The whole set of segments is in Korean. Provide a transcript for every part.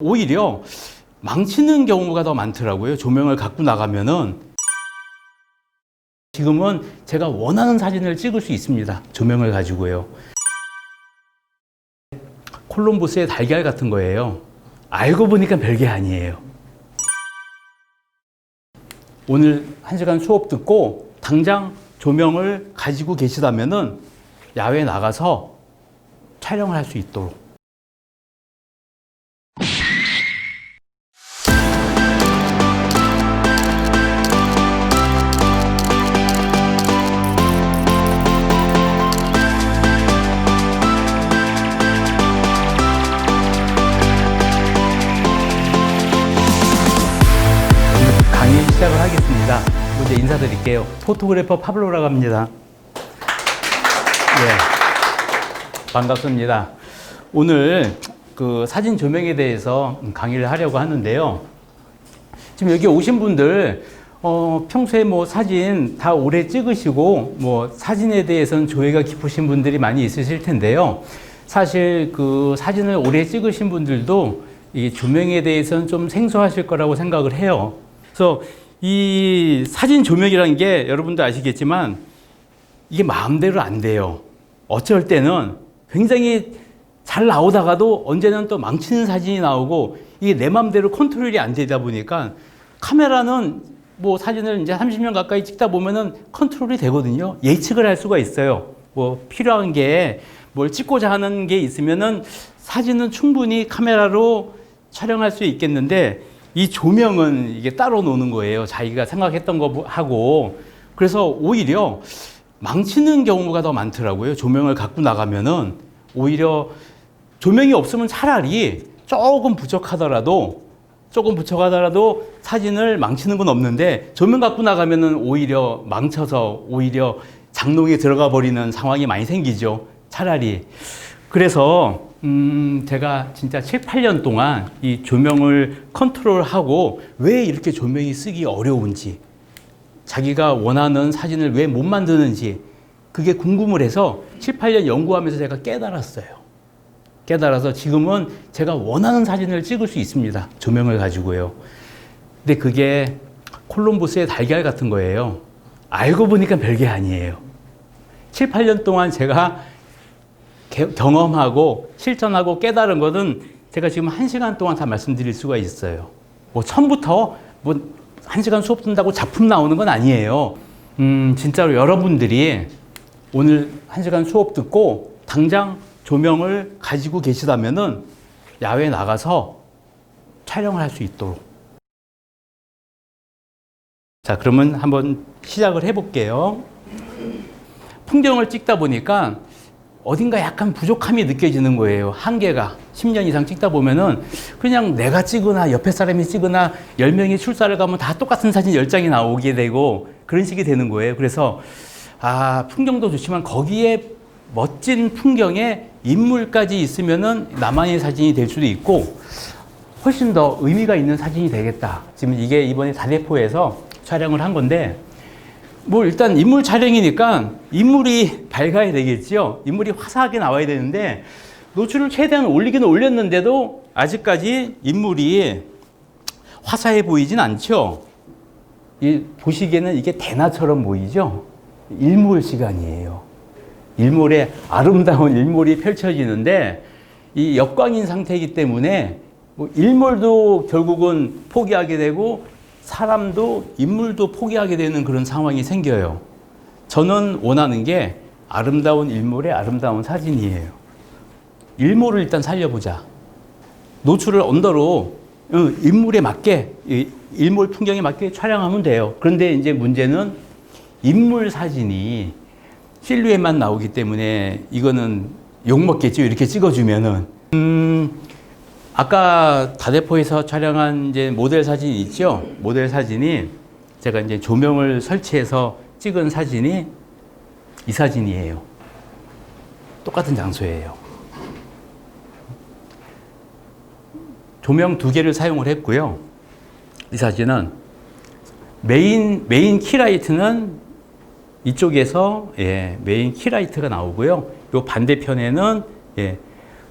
오히려 망치는 경우가 더 많더라고요. 조명을 갖고 나가면은 지금은 제가 원하는 사진을 찍을 수 있습니다. 조명을 가지고요. 콜럼버스의 달걀 같은 거예요. 알고 보니까 별게 아니에요. 오늘 한 시간 수업 듣고 당장 조명을 가지고 계시다면은 야외에 나가서 촬영을 할 수 있도록 먼저 인사드릴게요. 포토그래퍼 파블로라고 합니다. 예, 반갑습니다. 오늘 그 사진 조명에 대해서 강의를 하려고 하는데요. 지금 여기 오신 분들 어, 평소에 뭐 사진 다 오래 찍으시고 뭐 사진에 대해서는 조예가 깊으신 분들이 많이 있으실 텐데요. 사실 그 사진을 오래 찍으신 분들도 이 조명에 대해서는 좀 생소하실 거라고 생각을 해요. 그래서 이 사진 조명이라는 게 여러분도 아시겠지만 이게 마음대로 안 돼요. 어쩔 때는 굉장히 잘 나오다가도 언제는 또 망치는 사진이 나오고 이게 내 마음대로 컨트롤이 안 되다 보니까 카메라는 뭐 사진을 이제 30년 가까이 찍다 보면은 컨트롤이 되거든요. 예측을 할 수가 있어요. 뭐 필요한 게 뭘 찍고자 하는 게 있으면은 사진은 충분히 카메라로 촬영할 수 있겠는데 이 조명은 이게 따로 노는 거예요. 자기가 생각했던 거 하고 그래서 오히려 망치는 경우가 더 많더라고요. 조명을 갖고 나가면은 오히려 조명이 없으면 차라리 조금 부족하더라도 조금 부족하더라도 사진을 망치는 건 없는데 조명 갖고 나가면은 오히려 망쳐서 오히려 장롱에 들어가 버리는 상황이 많이 생기죠. 차라리. 그래서 음 제가 진짜 7, 8년 동안 이 조명을 컨트롤하고 왜 이렇게 조명이 쓰기 어려운지 자기가 원하는 사진을 왜 못 만드는지 그게 궁금을 해서 7, 8년 연구하면서 제가 깨달았어요. 깨달아서 지금은 제가 원하는 사진을 찍을 수 있습니다. 조명을 가지고요. 근데 그게 콜럼버스의 달걀 같은 거예요. 알고 보니까 별게 아니에요. 7, 8년 동안 제가 개- 경험하고 실전하고 깨달은 것은 제가 지금 한 시간 동안 다 말씀드릴 수가 있어요. 뭐 처음부터 뭐 한 시간 수업 듣는다고 작품 나오는 건 아니에요. 음, 진짜로 여러분들이 오늘 한 시간 수업 듣고 당장 조명을 가지고 계시다면은 야외에 나가서 촬영을 할 수 있도록. 자, 그러면 한번 시작을 해볼게요. 풍경을 찍다 보니까 어딘가 약간 부족함이 느껴지는 거예요. 한계가. 10년 이상 찍다 보면은 그냥 내가 찍으나 옆에 사람이 찍으나 10명이 출사를 가면 다 똑같은 사진 10장이 나오게 되고 그런 식이 되는 거예요. 그래서 아, 풍경도 좋지만 거기에 멋진 풍경에 인물까지 있으면은 나만의 사진이 될 수도 있고 훨씬 더 의미가 있는 사진이 되겠다. 지금 이게 이번에 다대포에서 촬영을 한 건데 뭐 일단 인물 촬영이니까 인물이 밝아야 되겠죠. 인물이 화사하게 나와야 되는데 노출을 최대한 올리기는 올렸는데도 아직까지 인물이 화사해 보이진 않죠. 이 보시기에는 이게 대나처럼 보이죠. 일몰 시간이에요. 일몰의 아름다운 일몰이 펼쳐지는데 이 역광인 상태이기 때문에 뭐 일몰도 결국은 포기하게 되고 사람도 인물도 포기하게 되는 그런 상황이 생겨요. 저는 원하는 게 아름다운 일몰의 아름다운 사진이에요. 일몰을 일단 살려보자. 노출을 언더로 어, 인물에 맞게 이 일몰 풍경에 맞게 촬영하면 돼요. 그런데 이제 문제는 인물 사진이 실루엣만 나오기 때문에 이거는 욕 먹겠죠. 이렇게 찍어주면은 음, 아까 다대포에서 촬영한 이제 모델 사진이 있죠. 모델 사진이 제가 이제 조명을 설치해서 찍은 사진이 이 사진이에요. 똑같은 장소예요. 조명 두 개를 사용을 했고요. 이 사진은 메인 메인 키라이트는 이쪽에서 예, 메인 키라이트가 나오고요. 요 반대편에는 예,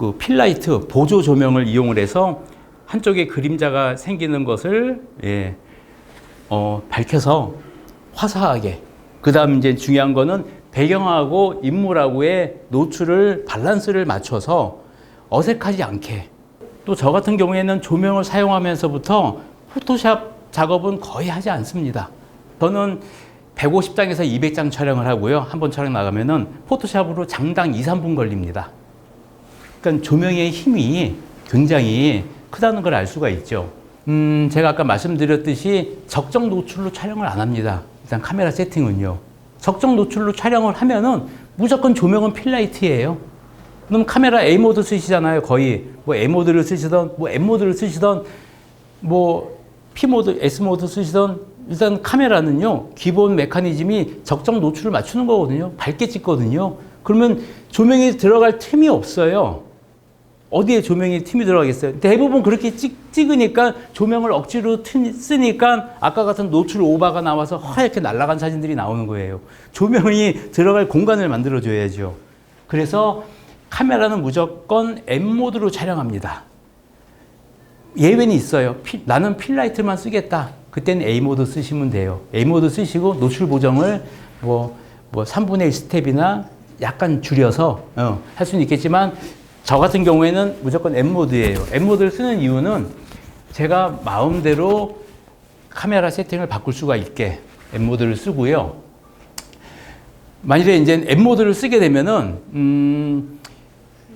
그 필라이트 보조 조명을 이용을 해서 한쪽에 그림자가 생기는 것을 예, 어, 밝혀서 화사하게. 그 다음 이제 중요한 거는 배경하고 인물하고의 노출을 밸런스를 맞춰서 어색하지 않게. 또 저 같은 경우에는 조명을 사용하면서부터 포토샵 작업은 거의 하지 않습니다. 저는 150장에서 200장 촬영을 하고요. 한 번 촬영 나가면은 포토샵으로 장당 2, 3분 걸립니다. 그러니까 조명의 힘이 굉장히 크다는 걸 알 수가 있죠. 음, 제가 아까 말씀드렸듯이 적정 노출로 촬영을 안 합니다. 일단 카메라 세팅은요. 적정 노출로 촬영을 하면은 무조건 조명은 필라이트예요. 그럼 카메라 A 모드 쓰시잖아요. 거의 뭐 A 모드를 쓰시던 뭐 M 모드를 쓰시던 뭐 P 모드, S 모드 쓰시던 일단 카메라는요 기본 메커니즘이 적정 노출을 맞추는 거거든요. 밝게 찍거든요. 그러면 조명이 들어갈 틈이 없어요. 어디에 조명이 틈이 들어가겠어요? 대부분 그렇게 찍, 찍으니까 조명을 억지로 트, 쓰니까 아까 같은 노출 오바가 나와서 하얗게 날아간 사진들이 나오는 거예요. 조명이 들어갈 공간을 만들어줘야죠. 그래서 카메라는 무조건 M 모드로 촬영합니다. 예외는 있어요. 피- 나는 필라이트만 쓰겠다. 그때는 A 모드 쓰시면 돼요. A 모드 쓰시고 노출 보정을 뭐, 뭐 3분의 1 스텝이나 약간 줄여서 어, 할 수는 있겠지만 저 같은 경우에는 무조건 M 모드예요. M 모드를 쓰는 이유는 제가 마음대로 카메라 세팅을 바꿀 수가 있게 M 모드를 쓰고요. 만일에 이제 M 모드를 쓰게 되면은 음,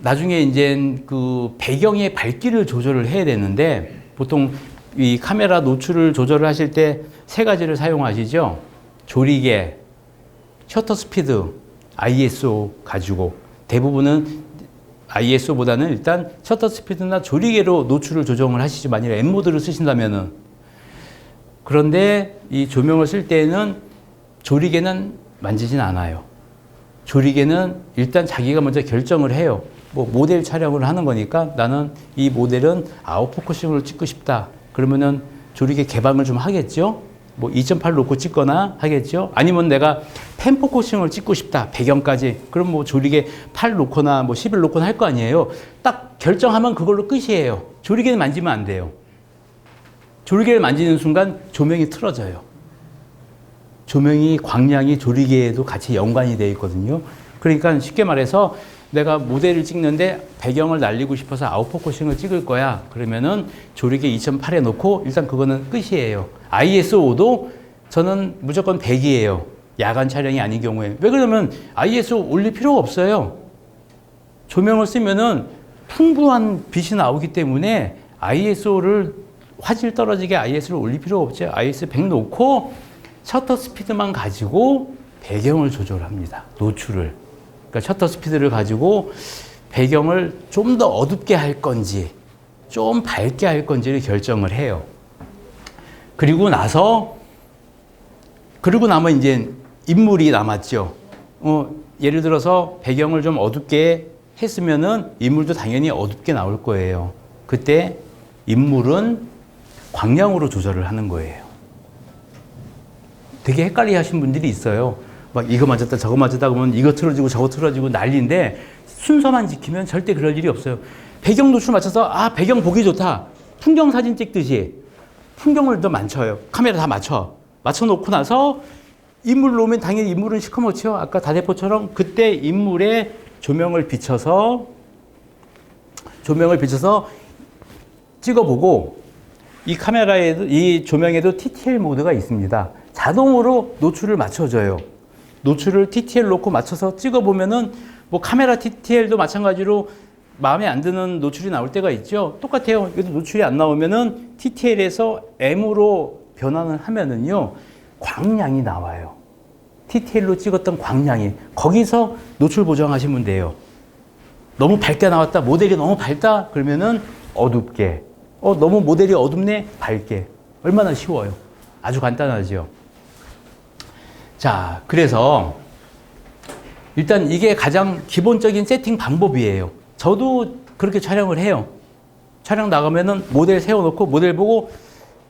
나중에 이제 그 배경의 밝기를 조절을 해야 되는데 보통 이 카메라 노출을 조절을 하실 때 세 가지를 사용하시죠. 조리개, 셔터 스피드, ISO 가지고 대부분은 ISO보다는 일단 셔터 스피드나 조리개로 노출을 조정을 하시지 만일에 M 모드를 쓰신다면은 그런데 이 조명을 쓸 때에는 조리개는 만지진 않아요. 조리개는 일단 자기가 먼저 결정을 해요. 뭐 모델 촬영을 하는 거니까 나는 이 모델은 아웃포커싱으로 찍고 싶다. 그러면은 조리개 개방을 좀 하겠죠. 뭐 2.8 놓고 찍거나 하겠죠. 아니면 내가 펜 포커싱을 찍고 싶다. 배경까지. 그럼 뭐 조리개 8 놓거나 뭐 11 놓거나 할 거 아니에요. 딱 결정하면 그걸로 끝이에요. 조리개는 만지면 안 돼요. 조리개를 만지는 순간 조명이 틀어져요. 조명이 광량이 조리개에도 같이 연관이 되어 있거든요. 그러니까 쉽게 말해서 내가 모델을 찍는데 배경을 날리고 싶어서 아웃포커싱을 찍을 거야. 그러면은 조리개 2008에 놓고 일단 그거는 끝이에요. ISO도 저는 무조건 100이에요. 야간 촬영이 아닌 경우에. 왜 그러냐면 ISO 올릴 필요가 없어요. 조명을 쓰면은 풍부한 빛이 나오기 때문에 ISO를 화질 떨어지게 ISO를 올릴 필요가 없죠. ISO 100 놓고 셔터 스피드만 가지고 배경을 조절합니다. 노출을. 그러니까 셔터 스피드를 가지고 배경을 좀 더 어둡게 할 건지 좀 밝게 할 건지를 결정을 해요. 그리고 나서 그리고 나면 이제 인물이 남았죠. 어, 예를 들어서 배경을 좀 어둡게 했으면은 인물도 당연히 어둡게 나올 거예요. 그때 인물은 광량으로 조절을 하는 거예요. 되게 헷갈려 하신 분들이 있어요. 막 이거 맞았다 저거 맞았다 그러면 이거 틀어지고 저거 틀어지고 난리인데 순서만 지키면 절대 그럴 일이 없어요. 배경 노출 맞춰서 아 배경 보기 좋다. 풍경 사진 찍듯이 풍경을 더 맞춰요. 카메라 다 맞춰. 맞춰 놓고 나서 인물 놓으면 당연히 인물은 시커멓죠. 아까 다대포처럼 그때 인물에 조명을 비춰서 조명을 비춰서 찍어보고 이 카메라에도 이 조명에도 TTL 모드가 있습니다. 자동으로 노출을 맞춰줘요. 노출을 TTL 놓고 맞춰서 찍어보면은 뭐 카메라 TTL도 마찬가지로 마음에 안 드는 노출이 나올 때가 있죠. 똑같아요. 이것도 노출이 안 나오면은 TTL에서 M으로 변환을 하면은요 광량이 나와요. TTL로 찍었던 광량이 거기서 노출 보정하시면 돼요. 너무 밝게 나왔다. 모델이 너무 밝다. 그러면은 어둡게. 어, 너무 모델이 어둡네. 밝게. 얼마나 쉬워요. 아주 간단하죠. 자, 그래서 일단 이게 가장 기본적인 세팅 방법이에요. 저도 그렇게 촬영을 해요. 촬영 나가면은 모델 세워놓고 모델 보고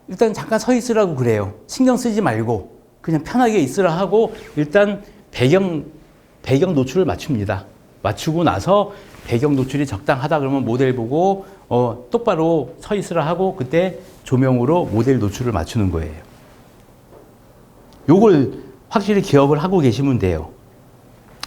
일단 잠깐 서 있으라고 그래요. 신경 쓰지 말고 그냥 편하게 있으라 하고 일단 배경 배경 노출을 맞춥니다. 맞추고 나서 배경 노출이 적당하다 그러면 모델 보고 어, 똑바로 서 있으라 하고 그때 조명으로 모델 노출을 맞추는 거예요. 요걸 확실히 기억을 하고 계시면 돼요.